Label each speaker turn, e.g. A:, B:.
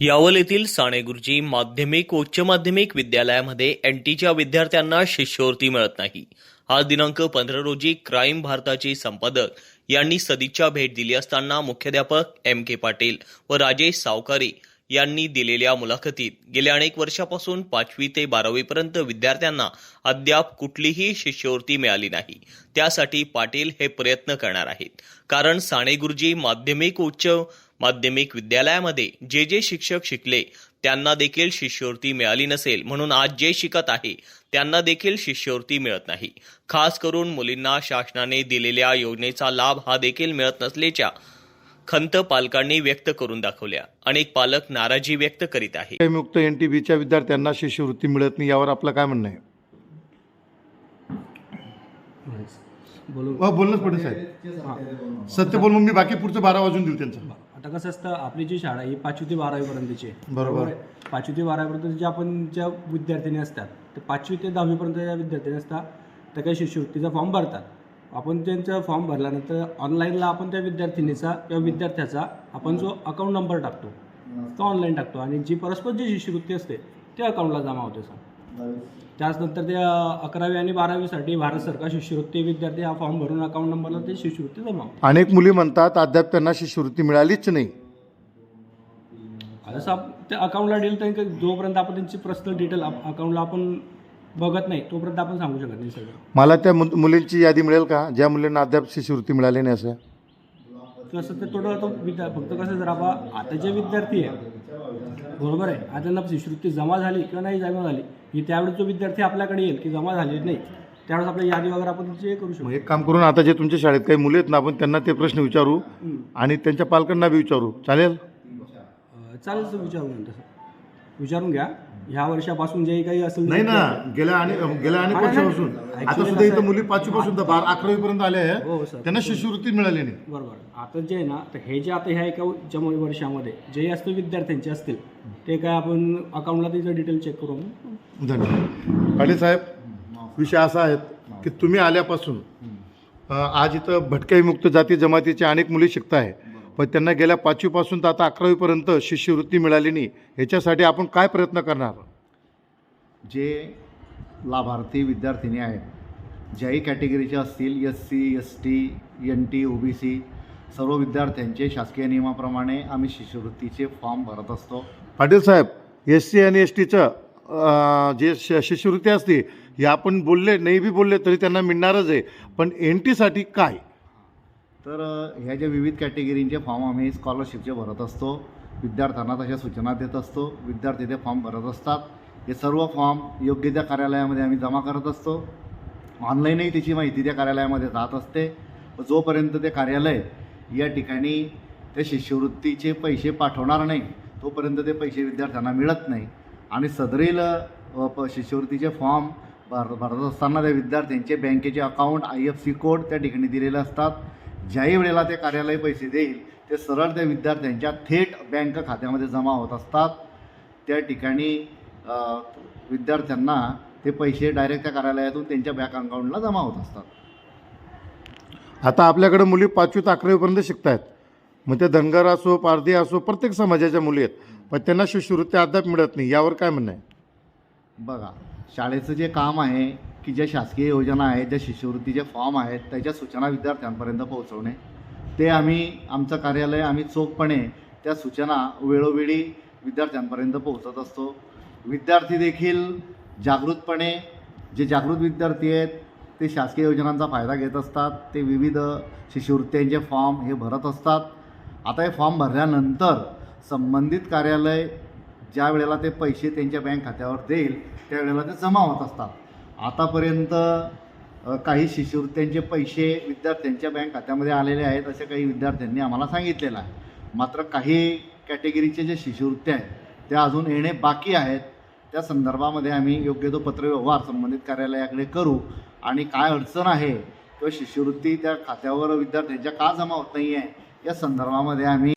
A: यावल येथील साणे गुरुजी माध्यमिक उच्च माध्यमिक विद्यालयामध्ये एनटीच्या विद्यार्थ्यांना शिष्यवृत्ती मिळत नाही. आज दिनांक पंधरा रोजी क्राईम भारताचे संपादक यांनी सदिच्छा भेट दिली असताना मुख्याध्यापक एम के पाटील व राजेश सावकारी यांनी दिलेल्या मुलाखतीत गेल्या अनेक वर्षापासून पाचवी ते बारावीपर्यंत विद्यार्थ्यांना अद्याप कुठलीही शिष्यवृत्ती मिळाली नाही. त्यासाठी पाटील हे प्रयत्न करणार आहेत. कारण साने गुरुजी माध्यमिक उच्च माध्यमिक विद्यालयामध्ये जे जे शिक्षक शिकले त्यांना देखील शिष्यवृत्ती मिळाली नसेल म्हणून आज जे शिकत आहे त्यांना देखील शिष्यवृत्ती मिळत नाही. खास करून मुलींना शासनाने दिलेल्या योजनेचा लाभ हा देखील मिळत नसल्याच्या खंत पालकांनी व्यक्त करून दाखवल्या. अनेक पालक नाराजी व्यक्त करीत आहेत.
B: मुक्त एन टी बीच्या विद्यार्थ्यांना शिष्यवृत्ती मिळत नाही यावर आपलं काय म्हणणं आहे?
C: बोलू.
B: हो बोलणंच पडेल साहेब. सत्य बोल मग मी बाकी पुढचं बारा वाजून देऊ त्यांचं.
C: आता कसं असतं आपली जी शाळा ही पाचवी ते बारावीपर्यंतची आहे
B: बरोबर.
C: आहे? पाचवी ते बारावीपर्यंत ज्या आपण ज्या विद्यार्थिनी असतात ते पाचवी ते दहावीपर्यंत ज्या विद्यार्थिनी असतात त्या काही शिष्यवृत्तीचा फॉर्म भरतात आपण त्यांचा फॉर्म भरल्यानंतर ऑनलाईनला आपण त्या विद्यार्थिनीचा किंवा विद्यार्थ्याचा आपण जो अकाउंट नंबर टाकतो तो ऑनलाईन टाकतो आणि जी परस्पर जी शिष्यवृत्ती असते ते अकाउंटला जमा होते सर त्याचनंतर ते अकरावी आणि बारावीसाठी भारत सरकार शिष्यवृत्ती विद्यार्थी हा फॉर्म भरून अकाउंट नंबरला ते शिष्यवृत्ती जमा
B: अनेक मुली म्हणतात अद्याप त्यांना शिष्यवृत्ती मिळालीच नाही.
C: जसं आप त्या अकाउंटला डिटेल त्यांनी जोपर्यंत आपण त्यांची पर्सनल डिटेल अकाउंटला आपण बघत नाही तोपर्यंत आपण सांगू शकत नाही सगळं.
B: मला त्या मु- मुलींची यादी मिळेल का? ज्या मुलींना अद्याप शिष्यवृत्ती मिळाली नाही असं?
C: तसं ते आता विद्या फक्त कसं जर आपण आता जे विद्यार्थी आहे. बरोबर आहे. आता त्यांना शिष्यवृत्ती जमा झाली किंवा नाही जमा झाली ही त्यावेळेस जो विद्यार्थी आपल्याकडे येईल की जमा झाली नाही त्यावेळेस आपल्या यादी वगैरे आपण जे करू शकतो.
B: मग एक काम करून आता जे तुमच्या शाळेत काही मुली आहेत ना आपण त्यांना ते प्रश्न विचारू. आणि त्यांच्या पालकांना बी विचारू. चालेल?
C: अं, चालेल सर विचारून घ्या तसं विचारून घ्या. ह्या वर्षापासून जे काही असेल
B: नाही ना गेल्या आणि गेल्या अनेक वर्षापासून आता सुद्धा इथं मुली पाचवीपासून तर बारा अकरावी पर्यंत आल्या
C: हो सर.
B: त्यांना शिष्यवृत्ती मिळाली नाही.
C: बरोबर. आता जे आहे ना तर हे जे आता ह्या एका ज्या वर्षामध्ये जे असतील विद्यार्थ्यांचे असतील ते काय आपण अकाउंटला त्याचं डिटेल चेक करू?
B: धन्यवाद. पाटील साहेब विषय असा आहे की तुम्ही आल्यापासून आज इथं भटक्या विमुक्त जाती जमातीच्या अनेक मुली शिकत आहे पण त्यांना गेल्या पाचवीपासून तर आता अकरावीपर्यंत शिष्यवृत्ती मिळाली नाही. ह्याच्यासाठी आपण काय प्रयत्न करणार?
D: जे लाभार्थी विद्यार्थिनी आहेत ज्याही कॅटेगरीचे असतील S C S T N T O B C सर्व विद्यार्थ्यांचे शासकीय नियमाप्रमाणे आम्ही शिष्यवृत्तीचे फॉर्म भरत असतो.
B: पाटील साहेब एस सी आणि एस टीचं जे श शिष्यवृत्ती असते हे आपण बोलले नाही बी बोलले तरी त्यांना मिळणारच आहे. पण एन टीसाठी काय?
D: तर ह्या ज्या विविध कॅटेगरींचे फॉर्म आम्ही स्कॉलरशिपचे भरत असतो विद्यार्थ्यांना तशा सूचना देत असतो विद्यार्थी ते फॉर्म भरत असतात. हे सर्व फॉर्म योग्य त्या कार्यालयामध्ये आम्ही जमा करत असतो. ऑनलाईनही त्याची माहिती त्या कार्यालयामध्ये जात असते. जोपर्यंत ते कार्यालय या ठिकाणी ते शिष्यवृत्तीचे पैसे पाठवणार नाही तोपर्यंत ते पैसे विद्यार्थ्यांना मिळत नाही. आणि सदरील प शिष्यवृत्तीचे फॉर्म भर भरत असताना त्या विद्यार्थ्यांचे बँकेचे account I F C code त्या ठिकाणी दिलेले असतात. ज्याही वेळेला ते कार्यालय पैसे देईल ते सरळ त्या विद्यार्थ्यांच्या थेट बँक खात्यामध्ये जमा होत असतात. त्या ठिकाणी विद्यार्थ्यांना ते पैसे डायरेक्ट त्या कार्यालयातून त्यांच्या बँक अकाउंटला जमा होत असतात.
B: आता आपल्याकडे मुली पाचवी ते अकरावीपर्यंत शिकत आहेत मग ते धनगर असो पारधी असो प्रत्येक समाजाच्या मुली आहेत. पण त्यांना शिष्यवृत्ती अद्याप मिळत नाही. यावर काय म्हणणं आहे?
D: बघा शाळेचं जे काम आहे की ज्या शासकीय योजना आहेत ज्या शिष्यवृत्तीचे फॉर्म आहेत त्याच्या सूचना विद्यार्थ्यांपर्यंत पोहोचवणे. ते आम्ही आमचं कार्यालय आम्ही चोखपणे त्या सूचना वेळोवेळी विद्यार्थ्यांपर्यंत पोहोचत असतो. विद्यार्थी देखील जागृतपणे जे जागृत विद्यार्थी आहेत ते शासकीय योजनांचा फायदा घेत असतात. ते विविध शिष्यवृत्त्यांचे फॉर्म हे भरत असतात. आता हे फॉर्म भरल्यानंतर संबंधित कार्यालय ज्या वेळेला ते पैसे त्यांच्या बँक खात्यावर देईल त्यावेळेला ते जमा होत असतात. आतापर्यंत काही शिष्यवृत्त्यांचे पैसे विद्यार्थ्यांच्या बँक खात्यामध्ये आलेले आहेत असे काही विद्यार्थ्यांनी आम्हाला सांगितलेलं आहे. मात्र काही कॅटेगरीचे जे शिष्यवृत्त्या आहेत त्या अजून येणे बाकी आहेत. त्या संदर्भामध्ये आम्ही योग्य तो पत्रव्यवहार संबंधित कार्यालयाकडे करू. आणि काय अडचण आहे किंवा शिष्यवृत्ती त्या खात्यावर विद्यार्थ्यांच्या का जमा होत नाही आहे या संदर्भामध्ये आम्ही